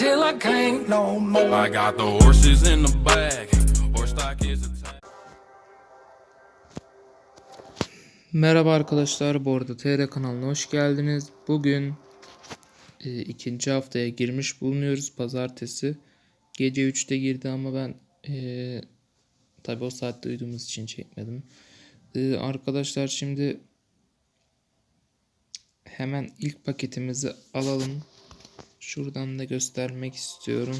till I can't no more. I got the horses in the back. Horse stock is attached. Merhaba arkadaşlar, bu arada TR kanalına hoş geldiniz. Bugün e, ikinci haftaya girmiş bulunuyoruz. Pazartesi gece 3'te girdi ama ben e, tabi o saatte uyuduğumuz için çekmedim. E, arkadaşlar şimdi hemen ilk paketimizi alalım. Şuradan da göstermek istiyorum.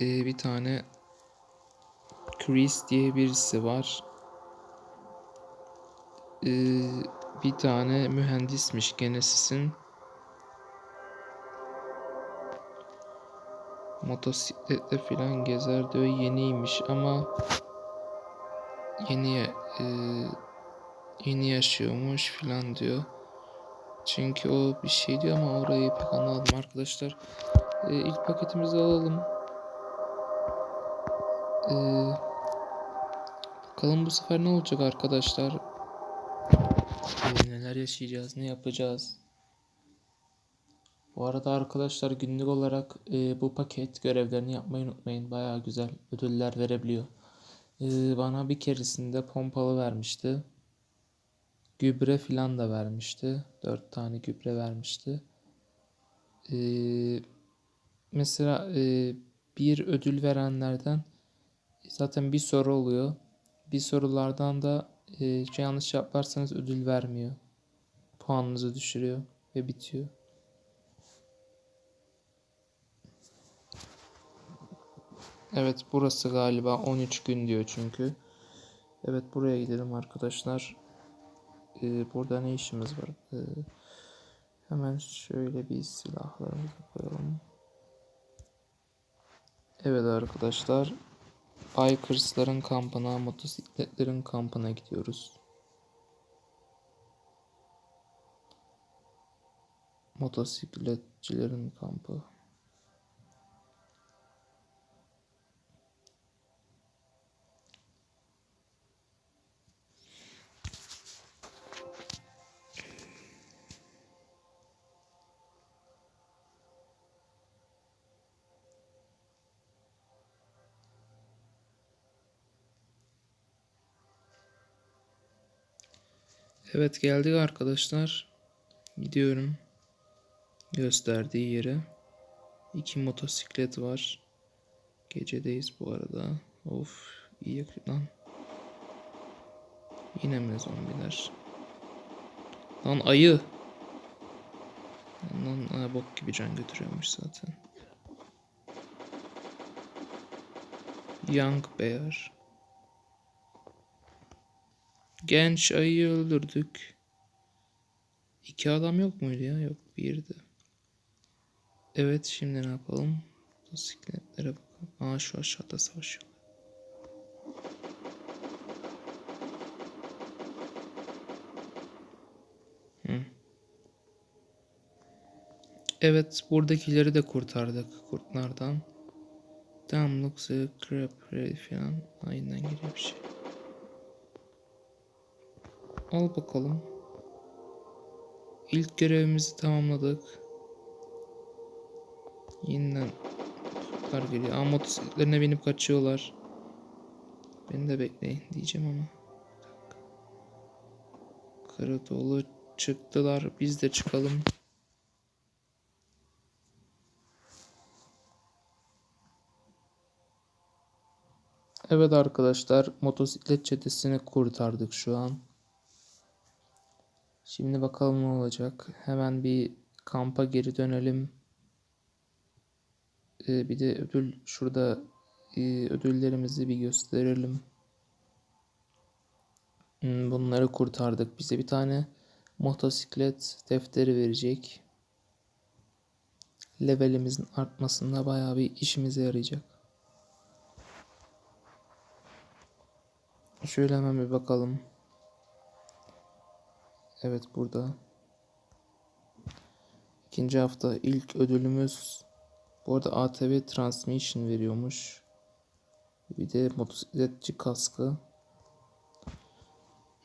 E, bir tane Chris diye birisi var. Ee, bir tane mühendismiş Genesis'in motosikletle filan gezer diyor yeniymiş ama yeni e, yeni yaşıyormuş filan diyor. Çünkü o bir şey diyor ama orayı pek anlamadım arkadaşlar. Ee, ilk paketimizi alalım. Ee, bakalım bu sefer ne olacak arkadaşlar. Ee, neler yaşayacağız, ne yapacağız? Bu arada arkadaşlar günlük olarak e, bu paket görevlerini yapmayı unutmayın. Bayağı güzel ödüller verebiliyor. E, bana bir keresinde pompalı vermişti. Gübre filan da vermişti. 4 tane gübre vermişti. E, mesela e, bir ödül verenlerden zaten bir soru oluyor. Bir sorulardan da e, yanlış yaparsanız ödül vermiyor. Puanınızı düşürüyor ve bitiyor. Evet burası galiba 13 gün diyor çünkü. Evet buraya gidelim arkadaşlar. Ee, burada ne işimiz var? Ee, hemen şöyle bir silahlarımızı koyalım. Evet arkadaşlar. Bikers'ların kampına, motosikletlerin kampına gidiyoruz. Motosikletçilerin kampı. Evet geldik arkadaşlar. Gidiyorum. Gösterdiği yere. İki motosiklet var. Gecedeyiz bu arada. Of iyi yakıyor lan. Yine mi zombiler? Lan ayı. Lan ha, bok gibi can götürüyormuş zaten. Young Bear. Genç ayıyı öldürdük. İki adam yok muydu ya? Yok birdi. Evet şimdi ne yapalım? Motosikletlere bakalım. Aa şu aşağıda savaşıyorlar. Hı. Evet buradakileri de kurtardık kurtlardan. A crap ready falan. Aynen gibi bir şey. Al bakalım. İlk görevimizi tamamladık. Yeniden kurtlar geliyor. Ama motosikletlerine binip kaçıyorlar. Beni de bekleyin diyeceğim ama. Kara dolu çıktılar. Biz de çıkalım. Evet arkadaşlar motosiklet çetesini kurtardık şu an. Şimdi bakalım ne olacak. Hemen bir kampa geri dönelim. Ee, bir de ödül şurada e, ödüllerimizi bir gösterelim. Hmm, Bunları kurtardık. Bize bir tane motosiklet defteri verecek. Levelimizin artmasında bayağı bir işimize yarayacak. Şöyle hemen bir bakalım. Evet burada. İkinci hafta ilk ödülümüz bu arada ATV Transmission veriyormuş. Bir de motosikletçi kaskı.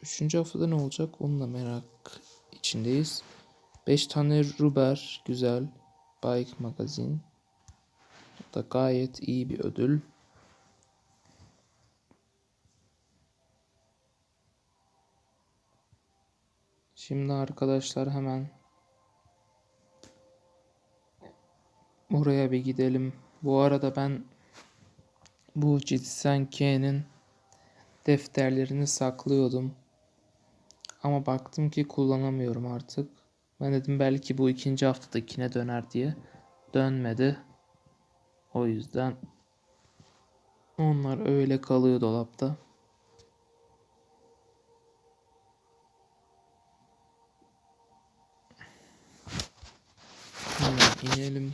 Üçüncü haftada ne olacak onu da merak içindeyiz. 5 tane Ruber güzel. Bike magazin. da gayet iyi bir ödül. Şimdi arkadaşlar hemen oraya bir gidelim. Bu arada ben bu Citizen K'nin defterlerini saklıyordum. Ama baktım ki kullanamıyorum artık. Ben dedim belki bu ikinci haftadakine döner diye. Dönmedi. O yüzden onlar öyle kalıyor dolapta. İnelim.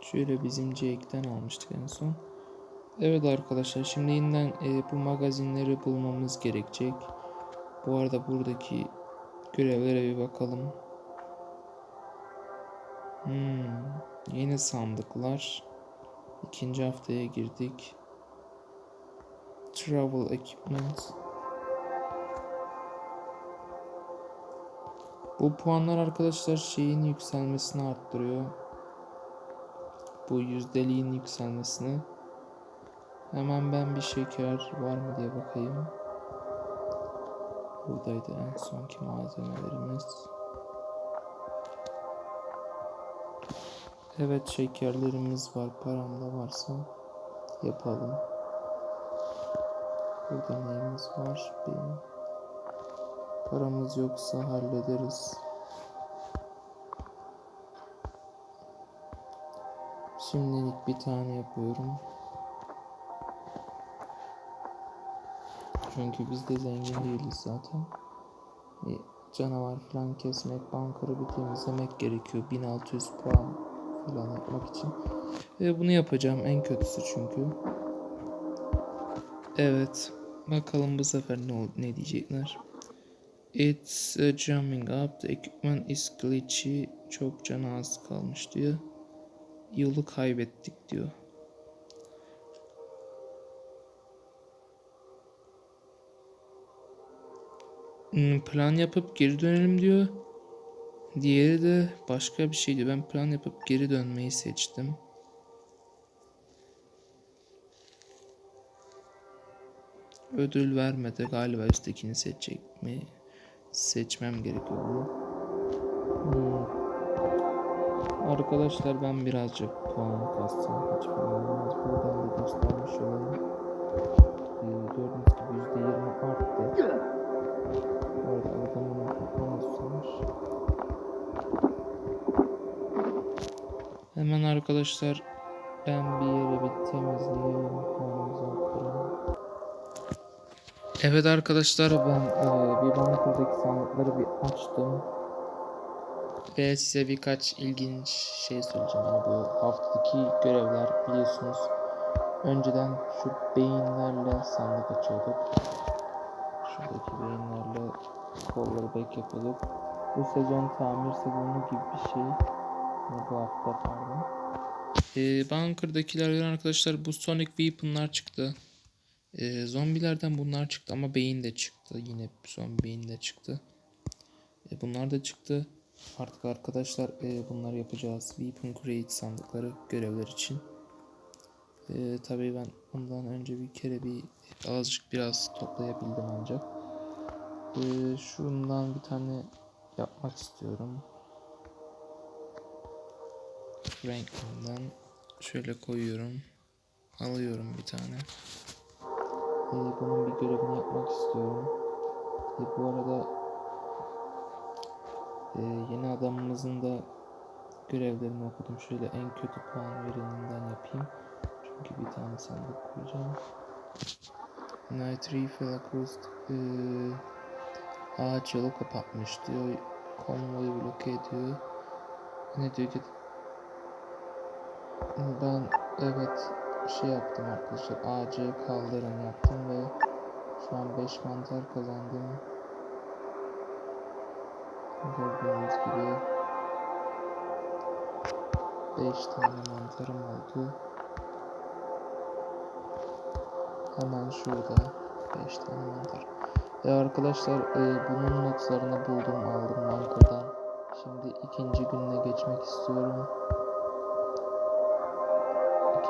Şöyle bizim Jake'den almıştık en son. Evet arkadaşlar şimdi yeniden e, bu magazinleri bulmamız gerekecek. Bu arada buradaki görevlere bir bakalım. Hmm, yeni sandıklar. İkinci haftaya girdik. Travel equipment. Bu puanlar arkadaşlar şeyin yükselmesini arttırıyor. Bu yüzdeliğin yükselmesini. Hemen ben bir şeker var mı diye bakayım. Buradaydı en sonki malzemelerimiz. Evet şekerlerimiz var. Param da varsa yapalım. Burada neyimiz var? Benim. Paramız yoksa hallederiz. Şimdilik bir tane yapıyorum. Çünkü biz de zengin değiliz zaten. Bir canavar falan kesmek, bankarı bir temizlemek gerekiyor. 1600 puan falan yapmak için. Ve bunu yapacağım en kötüsü çünkü. Evet. Bakalım bu sefer ne, ne diyecekler. It's uh, jumping up. The equipment is glitchy. Çok canı az kalmış diyor. Yolu kaybettik diyor. Hmm, Plan yapıp geri dönelim diyor. Diğeri de başka bir şeydi. Ben plan yapıp geri dönmeyi seçtim. Ödül vermedi. Galiba üsttekini seçecek mi? Seçmem gerekiyor. Hmm. Arkadaşlar ben birazcık puan kastım. Hiç olmaz. Buradan da göstermiş olayım. Ee, gördüğünüz gibi %20 arttı. Bu arada adamın puanı susamış. Hemen arkadaşlar ben bir yere bir temizleyeyim. Puanımızı arttıralım. Evet arkadaşlar ben eee, bir bankadaki sandıkları bir açtım. Ve size birkaç ilginç şey söyleyeceğim. Yani bu haftadaki görevler biliyorsunuz. Önceden şu beyinlerle sandık açıyorduk. Şuradaki beyinlerle kolları bek yapıyorduk. Bu sezon tamir sezonu gibi bir şey. Yani bu hafta pardon. Ee, Bunker'dakilerden arkadaşlar bu Sonic Weapon'lar çıktı. Ee, zombilerden bunlar çıktı ama beyin de çıktı. Yine son beyin de çıktı. E, bunlar da çıktı. Artık arkadaşlar e, bunları yapacağız. Weapon Create sandıkları görevler için. E, tabii ben bundan önce bir kere bir azıcık biraz toplayabildim ancak. E, şundan bir tane yapmak istiyorum. Franklin'den şöyle koyuyorum. Alıyorum bir tane. E, bunun bir görevini yapmak istiyorum. E, bu arada e, yeni adamımızın da görevlerini okudum. Şöyle en kötü puan vereninden yapayım. Çünkü bir tane sandık koyacağım. Night Refill Acoustic e, ağaç yolu kapatmış diyor. Konvoyu bloke ediyor. Ne diyor ki ben evet şey yaptım arkadaşlar ağacı kaldırın yaptım ve şu an 5 mantar kazandım. Gördüğünüz gibi 5 tane mantarım oldu. Hemen şurada 5 tane mantar. Ve arkadaşlar e, bunun notlarını buldum aldım bankadan. Şimdi ikinci gününe geçmek istiyorum.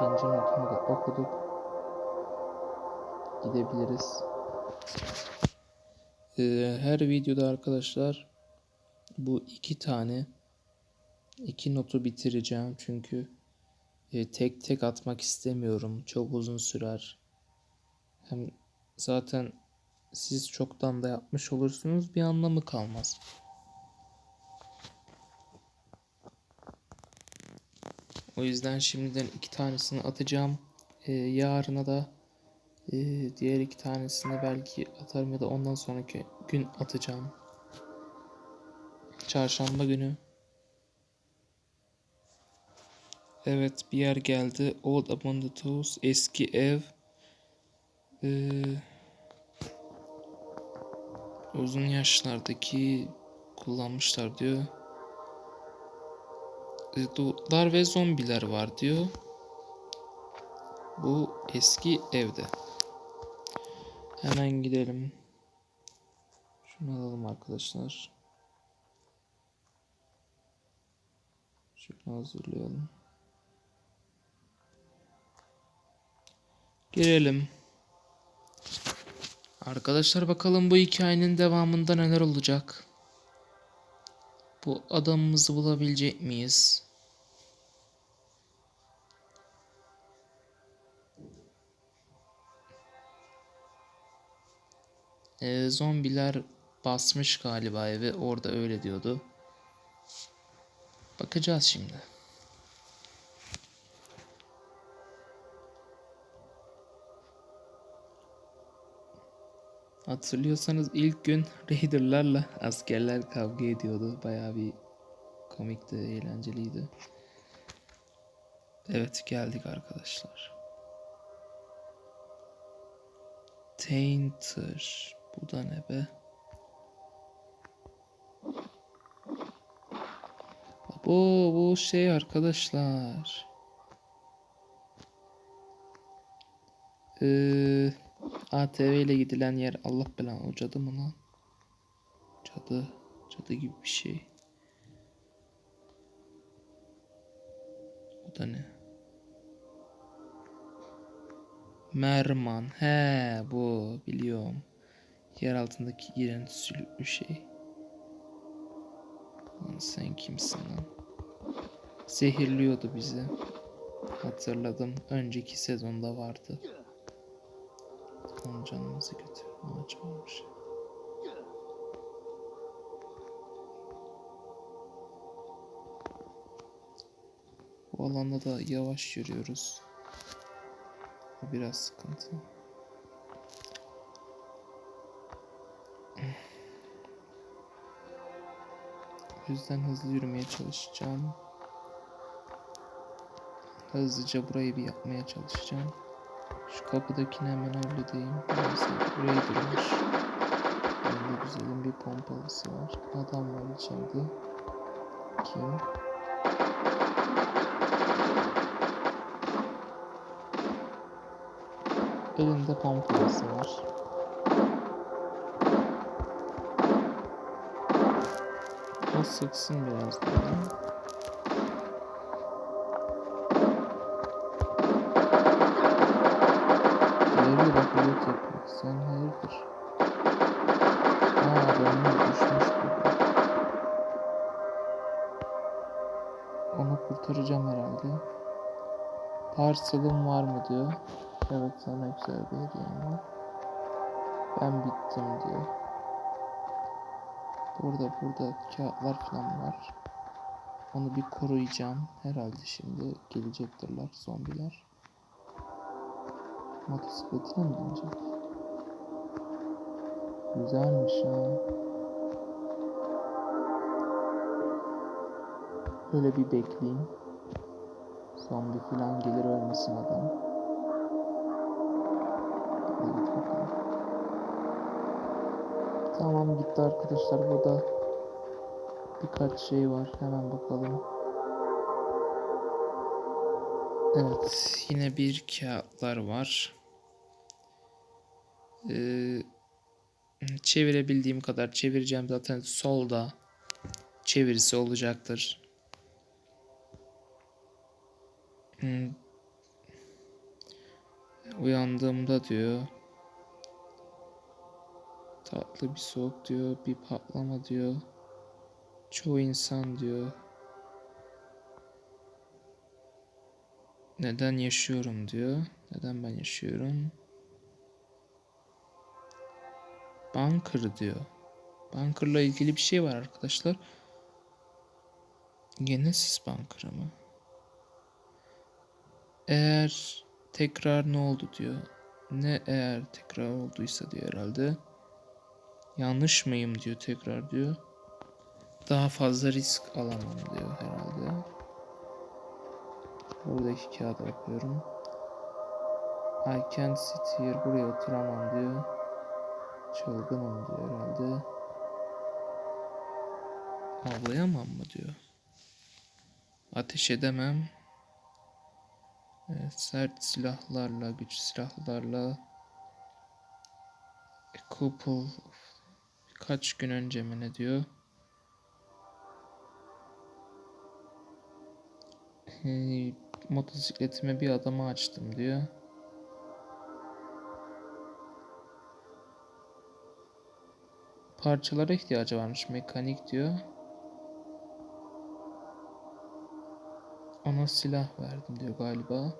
İkinci notumu da okuduk. Gidebiliriz. Ee, her videoda arkadaşlar bu iki tane iki notu bitireceğim çünkü e, tek tek atmak istemiyorum. Çok uzun sürer. Hem zaten siz çoktan da yapmış olursunuz bir anlamı kalmaz. O yüzden şimdiden iki tanesini atacağım. Ee, yarına da e, diğer iki tanesini belki atarım ya da ondan sonraki gün atacağım. Çarşamba günü. Evet bir yer geldi. Old Abandoned House. Eski ev. Ee, uzun yaşlardaki kullanmışlar diyor. E, Dutlar ve zombiler var diyor. Bu eski evde. Hemen gidelim. Şunu alalım arkadaşlar. Şunu hazırlayalım. Girelim. Arkadaşlar bakalım bu hikayenin devamında neler olacak. Bu adamımızı bulabilecek miyiz? Ee, zombiler basmış galiba evi. Orada öyle diyordu. Bakacağız şimdi. Hatırlıyorsanız ilk gün Raider'larla askerler kavga ediyordu. Bayağı bir komikti, eğlenceliydi. Evet geldik arkadaşlar. Tainter. Bu da ne be? Bu bu şey arkadaşlar. Ee, ATV ile gidilen yer Allah belanı o cadı mı lan? Cadı. Cadı gibi bir şey. Bu da ne? Merman. He bu biliyorum. Yer altındaki iğrenç sülüklü şey. Lan sen kimsin lan? Zehirliyordu bizi. Hatırladım. Önceki sezonda vardı. Onun canımızı götür. Ağaç varmış. Bu alanda da yavaş yürüyoruz. Bu biraz sıkıntı. O yüzden hızlı yürümeye çalışacağım. Hızlıca burayı bir yapmaya çalışacağım. Şu kapıdakini hemen halledeyim. Neyse burayı durmuş. Böyle güzelim bir pompalısı var. Adam var içeride. Kim? Elinde pompalısı var. O sıksın biraz daha. Herhalde. Parsalım var mı diyor. Evet sana güzel bir hediyem var. Ben bittim diyor. Burada burada kağıtlar falan var. Onu bir koruyacağım. Herhalde şimdi gelecektirler zombiler. Motosikletine mi binecek? Güzelmiş ha. Böyle bir bekleyeyim. Zombi falan gelir ölmesin adam. Git bakalım. Tamam gitti arkadaşlar burada birkaç şey var hemen bakalım. Evet yine bir kağıtlar var. Ee, çevirebildiğim kadar çevireceğim zaten solda çevirisi olacaktır. Hmm. Uyandığımda diyor. Tatlı bir soğuk diyor, bir patlama diyor. Çoğu insan diyor. Neden yaşıyorum diyor. Neden ben yaşıyorum? Bunker diyor. Bunker'la ilgili bir şey var arkadaşlar. Genesis Bunker'ı mı? Eğer tekrar ne oldu diyor. Ne eğer tekrar olduysa diyor herhalde. Yanlış mıyım diyor tekrar diyor. Daha fazla risk alamam diyor herhalde. Buradaki kağıda bakıyorum. I can't sit here. Buraya oturamam diyor. Çılgınım diyor herhalde. Avlayamam mı diyor. Ateş edemem. Sert silahlarla, güç silahlarla A couple of- birkaç gün önce mi ne diyor? Motosikletime bir adamı açtım diyor. Parçalara ihtiyacı varmış mekanik diyor. Ona silah verdim diyor galiba.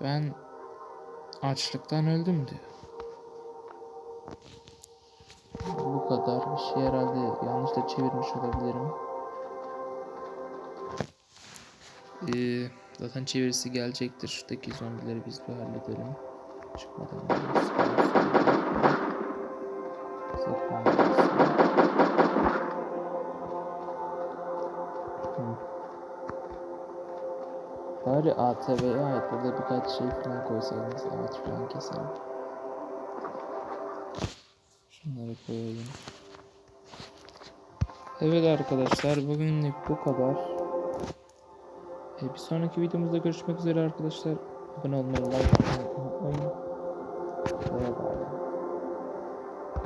Ben açlıktan öldüm diyor. Bu kadar bir şey herhalde yanlış da çevirmiş olabilirim. Ee, zaten çevirisi gelecektir. Şuradaki zombileri biz bir halledelim. Çıkmadan önce Bari ATV'ye ait burada birkaç şey falan koysaydınız ağaç falan keselim. Şunları koyalım. Evet arkadaşlar bugünlük bu kadar. Ee, bir sonraki videomuzda görüşmek üzere arkadaşlar. Abone olmayı, like atmayı